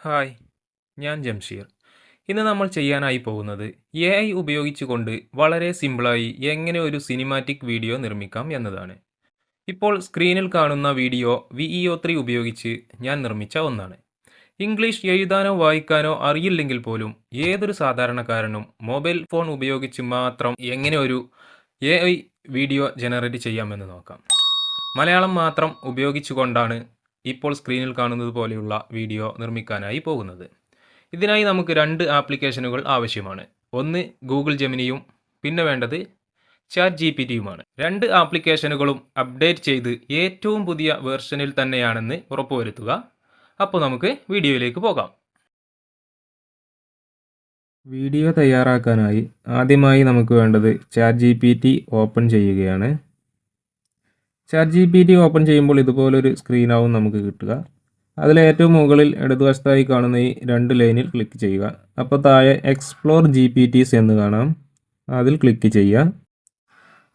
Hi ഞാൻ ജംഷീർ. ഇന്ന് നമ്മൾ ചെയ്യാനായി പോകുന്നത് എ ഐ ഉപയോഗിച്ചുകൊണ്ട് വളരെ സിമ്പിളായി എങ്ങനെ ഒരു സിനിമാറ്റിക് വീഡിയോ നിർമ്മിക്കാം എന്നതാണ്. ഇപ്പോൾ സ്ക്രീനിൽ കാണുന്ന video V E O three ഉപയോഗിച്ച് ഞാൻ നിർമ്മിച്ച ഒന്നാണ്. ഇംഗ്ലീഷ് എഴുതാനോ വായിക്കാനോ അറിയില്ലെങ്കിൽ പോലും ഏതൊരു സാധാരണക്കാരനും മൊബൈൽ ഫോൺ ഉപയോഗിച്ച് മാത്രം എങ്ങനെ ഒരു എ ഐ വീഡിയോ ജനറേറ്റ് ചെയ്യാമെന്ന് നോക്കാം. മലയാളം മാത്രം ഉപയോഗിച്ചുകൊണ്ടാണ് ഇപ്പോൾ സ്ക്രീനിൽ കാണുന്നത് പോലെയുള്ള വീഡിയോ നിർമ്മിക്കാനായി പോകുന്നത്. ഇതിനായി നമുക്ക് രണ്ട് ആപ്ലിക്കേഷനുകൾ ആവശ്യമാണ്. ഒന്ന് ഗൂഗിൾ ജെമിനിയും പിന്നെ വേണ്ടത് ചാറ്റ് ജി പി ടിയുമാണ് രണ്ട് ആപ്ലിക്കേഷനുകളും അപ്ഡേറ്റ് ചെയ്ത് ഏറ്റവും പുതിയ വേർഷനിൽ തന്നെയാണെന്ന് ഉറപ്പുവരുത്തുക. അപ്പോൾ നമുക്ക് വീഡിയോയിലേക്ക് പോകാം. വീഡിയോ തയ്യാറാക്കാനായി ആദ്യമായി നമുക്ക് വേണ്ടത് chat G P T open ചെയ്യുകയാണ്. Chat G P T open ചെയ്യുമ്പോൾ ഇതുപോലൊരു സ്ക്രീനാവും നമുക്ക് കിട്ടുക. അതിൽ ഏറ്റവും മുകളിൽ ഇടതുവശത്തായി കാണുന്ന ഈ രണ്ട് ലൈനിൽ ക്ലിക്ക് ചെയ്യുക. അപ്പോൾ താഴെ എക്സ്പ്ലോർ ജി പി ടീസ് എന്ന് കാണാം. അതിൽ ക്ലിക്ക് ചെയ്യുക.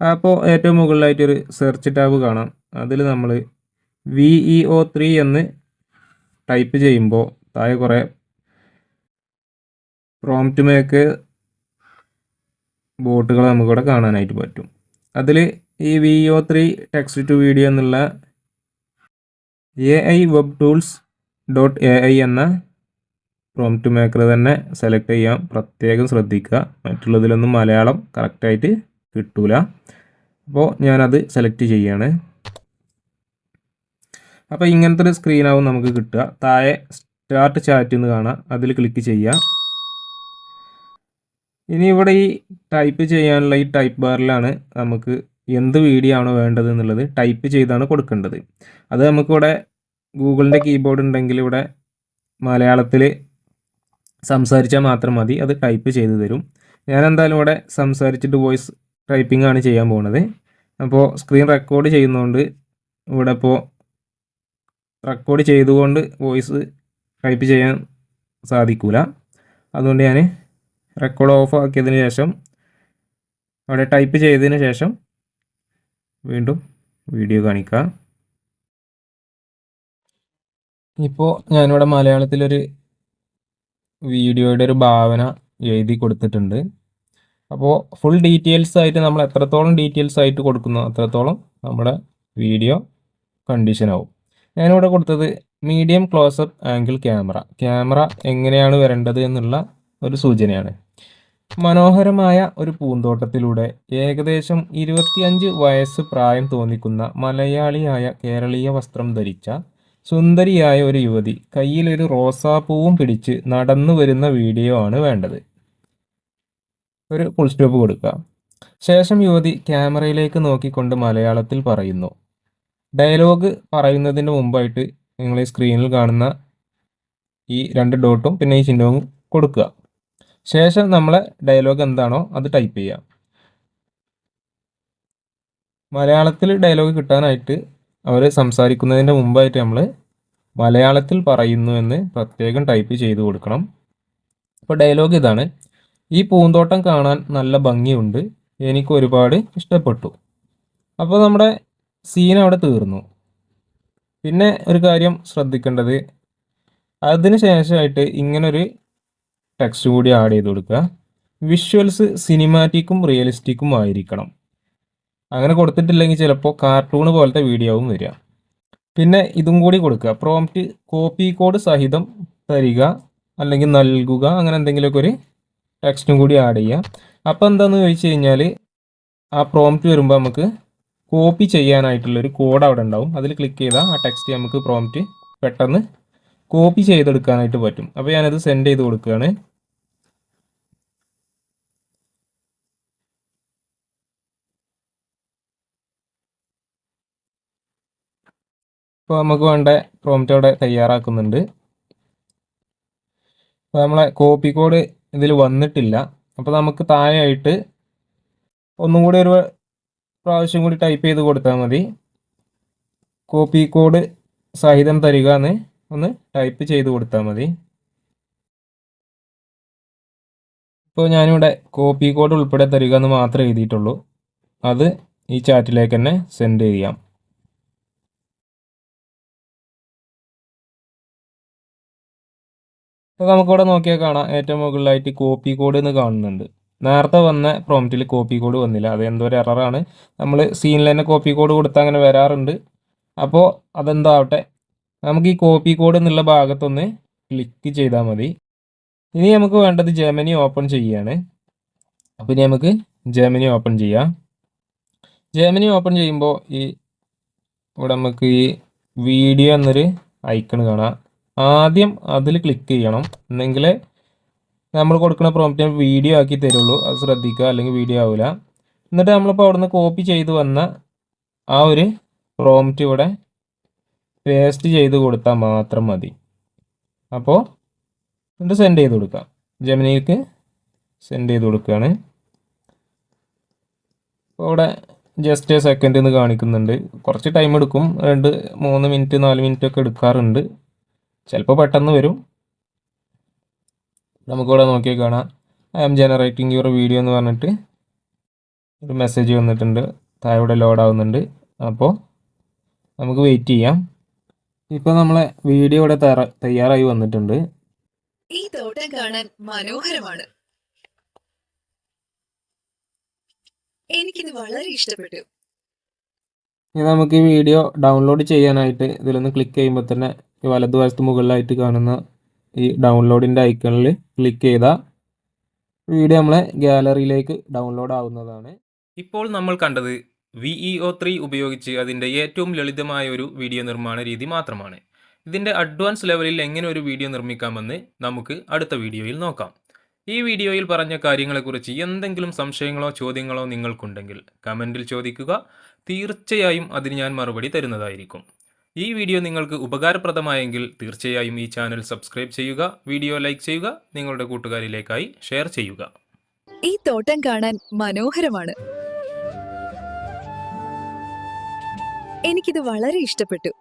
അപ്പോൾ ഏറ്റവും മുകളിലായിട്ടൊരു സെർച്ച് ടാബ് കാണാം. അതിൽ നമ്മൾ വി ഇ ഒ ത്രീ എന്ന് ടൈപ്പ് ചെയ്യുമ്പോൾ താഴെ കുറേ പ്രോംപ്റ്റ് മേക്ക് ബോട്ടുകൾ നമുക്കിവിടെ കാണാനായിട്ട് പറ്റും. അതിൽ ഈ V O three text to video എന്നുള്ള A I web tools dot A I എന്ന പ്രോംപ്റ്റ് മേക്കർ തന്നെ സെലക്ട് ചെയ്യാം പ്രത്യേകം ശ്രദ്ധിക്കുക. മറ്റുള്ളതിലൊന്നും മലയാളം കറക്റ്റായിട്ട് കിട്ടൂല. അപ്പോൾ ഞാനത് സെലക്ട് ചെയ്യാണ്. അപ്പോൾ ഇങ്ങനത്തെ ഒരു സ്ക്രീനാവും നമുക്ക് കിട്ടുക. താഴെ സ്റ്റാർട്ട് ചാറ്റ് എന്ന് കാണാം. അതിൽ ക്ലിക്ക് ചെയ്യുക ഇനി ഇവിടെ ഈ ടൈപ്പ് ചെയ്യാനുള്ള ഈ ടൈപ്പ് ബാറിലാണ് നമുക്ക് എന്ത് വീഡിയോ ആണോ വേണ്ടത് എന്നുള്ളത് ടൈപ്പ് ചെയ്താണ് കൊടുക്കേണ്ടത്. അത് നമുക്കിവിടെ ഗൂഗിളിന്റെ കീബോർഡ് ഉണ്ടെങ്കിൽ ഇവിടെ മലയാളത്തിൽ സംസാരിച്ചാൽ മാത്രം മതി അത് ടൈപ്പ് ചെയ്ത് തരും. ഞാൻ എന്തായാലും ഇവിടെ സംസാരിച്ചിട്ട് വോയിസ് ടൈപ്പിംഗ് ആണ് ചെയ്യാൻ പോകുന്നത് അപ്പോൾ സ്ക്രീൻ റെക്കോർഡ് ചെയ്യുന്നതുകൊണ്ട് ഇവിടെ ഇപ്പോൾ റെക്കോർഡ് ചെയ്തുകൊണ്ട് വോയിസ് ടൈപ്പ് ചെയ്യാൻ സാധിക്കില്ല അതുകൊണ്ട് ഞാൻ റെക്കോർഡ് ഓഫ് ആക്കിയതിന് ശേഷം അവിടെ ടൈപ്പ് ചെയ്തതിന് ശേഷം വീണ്ടും വീഡിയോ കാണിക്കുക ഇപ്പോൾ ഞാനിവിടെ മലയാളത്തിലൊരു വീഡിയോയുടെ ഒരു ഭാവന എഴുതി കൊടുത്തിട്ടുണ്ട്. അപ്പോൾ ഫുൾ ഡീറ്റെയിൽസ് ആയിട്ട് നമ്മൾ എത്രത്തോളം ഡീറ്റെയിൽസ് ആയിട്ട് കൊടുക്കുന്നു അത്രത്തോളം നമ്മുടെ വീഡിയോ കണ്ടീഷനാവും ഞാനിവിടെ കൊടുത്തത് medium close up angle camera camera എങ്ങനെയാണ് വരേണ്ടത് എന്നുള്ള ഒരു സൂചനയാണ്. മനോഹരമായ ഒരു പൂന്തോട്ടത്തിലൂടെ ഏകദേശം ഇരുപത്തിയഞ്ച് വയസ്സ് പ്രായം തോന്നിക്കുന്ന മലയാളിയായ കേരളീയ വസ്ത്രം ധരിച്ച സുന്ദരിയായ ഒരു യുവതി കയ്യിലൊരു റോസാപ്പൂവും പിടിച്ച് നടന്നു വരുന്ന വീഡിയോ ആണ് വേണ്ടത്. ഒരു ഫുൾ സ്റ്റോപ്പ് കൊടുക്കുക ശേഷം യുവതി ക്യാമറയിലേക്ക് നോക്കിക്കൊണ്ട് മലയാളത്തിൽ പറയുന്നു. ഡയലോഗ് പറയുന്നതിന് മുമ്പായിട്ട് നിങ്ങൾ ഈ സ്ക്രീനിൽ കാണുന്ന ഈ രണ്ട് ഡോട്ടും പിന്നെ ഈ ചിഹ്നവും കൊടുക്കുക ശേഷം നമ്മളെ ഡയലോഗ് എന്താണോ അത് ടൈപ്പ് ചെയ്യാം. മലയാളത്തിൽ ഡയലോഗ് കിട്ടാനായിട്ട് അവർ സംസാരിക്കുന്നതിന്റെ മുമ്പായിട്ട് നമ്മൾ മലയാളത്തിൽ പറയുന്നു എന്ന് പ്രത്യേകം ടൈപ്പ് ചെയ്ത് കൊടുക്കണം. അപ്പോൾ ഡയലോഗ് ഇതാണ്. ഈ പൂന്തോട്ടം കാണാൻ നല്ല ഭംഗിയുണ്ട്. എനിക്ക് ഒരുപാട് ഇഷ്ടപ്പെട്ടു. അപ്പോൾ നമ്മുടെ സീൻ അവിടെ തീർന്നു. പിന്നെ ഒരു കാര്യം ശ്രദ്ധിക്കേണ്ടത്. അതിന് ശേഷമായിട്ട് ഇങ്ങനൊരു ടെക്സ്റ്റ് കൂടി ആഡ് ചെയ്ത് കൊടുക്കുക. വിഷ്വൽസ് സിനിമാറ്റിക്കും റിയലിസ്റ്റിക്കും ആയിരിക്കണം. അങ്ങനെ കൊടുത്തിട്ടില്ലെങ്കിൽ ചിലപ്പോൾ കാർട്ടൂൺ പോലത്തെ വീഡിയോ ആവും വരിക. പിന്നെ ഇതും കൂടി കൊടുക്കുക. പ്രോംപ്റ്റ് കോപ്പി കോഡ് സഹിതം തരിക അല്ലെങ്കിൽ നൽകുക അങ്ങനെ എന്തെങ്കിലുമൊക്കെ ഒരു ടെക്സ്റ്റും കൂടി ആഡ് ചെയ്യുക. അപ്പോൾ എന്താണെന്ന് ചോദിച്ചു കഴിഞ്ഞാൽ ആ പ്രോംപ്റ്റ് വരുമ്പോൾ നമുക്ക് കോപ്പി ചെയ്യാനായിട്ടുള്ളൊരു കോഡ് അവിടെ ഉണ്ടാവും. അതിൽ ക്ലിക്ക് ചെയ്താൽ ആ ടെക്സ്റ്റ് നമുക്ക് പ്രോംപ്റ്റ് പെട്ടെന്ന് കോപ്പി ചെയ്തെടുക്കാനായിട്ട് പറ്റും. അപ്പോൾ ഞാനത് സെൻഡ് ചെയ്ത് കൊടുക്കുകയാണ്. ഇപ്പോൾ നമുക്ക് വേണ്ട പ്രോംപ്റ്റ് അവിടെ തയ്യാറാക്കുന്നുണ്ട്. അപ്പോൾ നമ്മളെ കോപ്പി കോഡ് ഇതിൽ വന്നിട്ടില്ല. അപ്പോൾ നമുക്ക് താഴെയായിട്ട് ഒന്നും കൂടി ഒരു പ്രാവശ്യം കൂടി ടൈപ്പ് ചെയ്ത് കൊടുത്താൽ മതി. കോപ്പി കോഡ് സഹിതം തരിക എന്ന്. ഒന്ന് ടൈപ്പ് ചെയ്ത് കൊടുത്താൽ മതി. ഇപ്പോൾ ഞാനിവിടെ കോപ്പി കോഡ് ഉൾപ്പെടെ തരിക എന്ന് മാത്രമേ എഴുതിയിട്ടുള്ളൂ. അത് ഈ ചാറ്റിലേക്ക് തന്നെ സെൻഡ് ചെയ്യാം. അപ്പോൾ നമുക്കിവിടെ നോക്കിയാൽ കാണാം. ഏറ്റവും മുകളിലായിട്ട് കോപ്പി കോഡ് എന്ന് കാണുന്നുണ്ട്. നേരത്തെ വന്ന പ്രോംപ്റ്റിൽ കോപ്പി കോഡ് വന്നില്ല. അത് എന്തോ ഒരു എററാണ് നമ്മൾ സീനിൽ തന്നെ കോപ്പി കോഡ് കൊടുത്താൽ അങ്ങനെ വരാറുണ്ട്. അപ്പോൾ അതെന്താവട്ടെ? നമുക്ക് ഈ കോപ്പി കോഡ് എന്നുള്ള ഭാഗത്തൊന്ന് ക്ലിക്ക് ചെയ്താൽ മതി. ഇനി നമുക്ക് വേണ്ടത് ജർമ്മനി ഓപ്പൺ ചെയ്യുകയാണ് അപ്പോൾ ഇനി നമുക്ക് ജർമ്മനി ഓപ്പൺ ചെയ്യാം. ജർമ്മനി ഓപ്പൺ ചെയ്യുമ്പോൾ ഈ ഇവിടെ നമുക്ക് ഈ വീഡിയോ എന്നൊരു ഐക്കൺ കാണാം. ആദ്യം അതിൽ ക്ലിക്ക് ചെയ്യണം. എന്നെങ്കിൽ നമ്മൾ കൊടുക്കുന്ന പ്രോംപ്റ്റ് വീഡിയോ ആക്കി തരുള്ളൂ. അത് ശ്രദ്ധിക്കുക അല്ലെങ്കിൽ വീഡിയോ ആവില്ല എന്നിട്ട് നമ്മളിപ്പോൾ അവിടുന്ന് കോപ്പി ചെയ്ത് വന്ന ആ ഒരു പ്രോംപ്റ്റ് ഇവിടെ പേസ്റ്റ് ചെയ്ത് കൊടുത്താൽ മാത്രം മതി. അപ്പോൾ എന്നിട്ട് സെൻഡ് ചെയ്ത് കൊടുക്കാം. ജമിനിക്ക് സെൻഡ് ചെയ്ത് കൊടുക്കുകയാണ് അപ്പോൾ ഇവിടെ ജസ്റ്റ് സെക്കൻഡ് എന്ന് കാണിക്കുന്നുണ്ട്. കുറച്ച് ടൈം എടുക്കും. രണ്ട് മൂന്ന് മിനിറ്റ് നാല് മിനിറ്റ് ഒക്കെ എടുക്കാറുണ്ട്. ചിലപ്പോൾ പെട്ടെന്ന് വരും. നമുക്കിവിടെ നോക്കിയാൽ കാണാം. I am generating your video എന്ന് പറഞ്ഞിട്ട് ഒരു മെസ്സേജ് വന്നിട്ടുണ്ട്. താഴെ ലോഡ് ആവുന്നുണ്ട്. അപ്പോൾ നമുക്ക് വെയിറ്റ് ചെയ്യാം. ഇപ്പോൾ നമ്മളെ വീഡിയോ ഇവിടെ തയ്യാറായി വന്നിട്ടുണ്ട്. ഈ തോട്ടം കാണാൻ മനോഹരമാണ്. എനിക്കിത് വളരെ ഇഷ്ടപ്പെട്ടു. ഇനി നമുക്ക് ഈ വീഡിയോ ഡൗൺലോഡ് ചെയ്യാനായിട്ട് ഇതിലൊന്ന് ക്ലിക്ക് ചെയ്യുമ്പോൾ തന്നെ ഈ വലതുവശത്ത് മുകളിലായിട്ട് കാണുന്ന ഈ ഡൗൺലോഡിന്റെ ഐക്കണിൽ ക്ലിക്ക് ചെയ്താൽ വീഡിയോ നമ്മളെ ഗാലറിയിലേക്ക് ഡൗൺലോഡ് ആവുന്നതാണ്. ഇപ്പോൾ നമ്മൾ കണ്ടത് വിഇഒ ത്രീ ഉപയോഗിച്ച് അതിന്റെ ഏറ്റവും ലളിതമായ ഒരു വീഡിയോ നിർമ്മാണ രീതി മാത്രമാണ്. ഇതിന്റെ അഡ്വാൻസ് ലെവലിൽ എങ്ങനെ ഒരു വീഡിയോ നിർമ്മിക്കാമെന്ന് നമുക്ക് അടുത്ത വീഡിയോയിൽ നോക്കാം. ഈ വീഡിയോയിൽ പറഞ്ഞ കാര്യങ്ങളെക്കുറിച്ച് എന്തെങ്കിലും സംശയങ്ങളോ ചോദ്യങ്ങളോ നിങ്ങൾക്കുണ്ടെങ്കിൽ കമന്റിൽ ചോദിക്കുക. തീർച്ചയായും അതിന് ഞാൻ മറുപടി തരുന്നതായിരിക്കും. ഈ വീഡിയോ നിങ്ങൾക്ക് ഉപകാരപ്രദമായെങ്കിൽ തീർച്ചയായും ഈ ചാനൽ സബ്സ്ക്രൈബ് ചെയ്യുക വീഡിയോ ലൈക്ക് ചെയ്യുക നിങ്ങളുടെ കൂട്ടുകാരിലേക്കായി ഷെയർ ചെയ്യുക. ഈ തോട്ടം കാണാൻ മനോഹരമാണ്. എനിക്കിത് വളരെ ഇഷ്ടപ്പെട്ടു.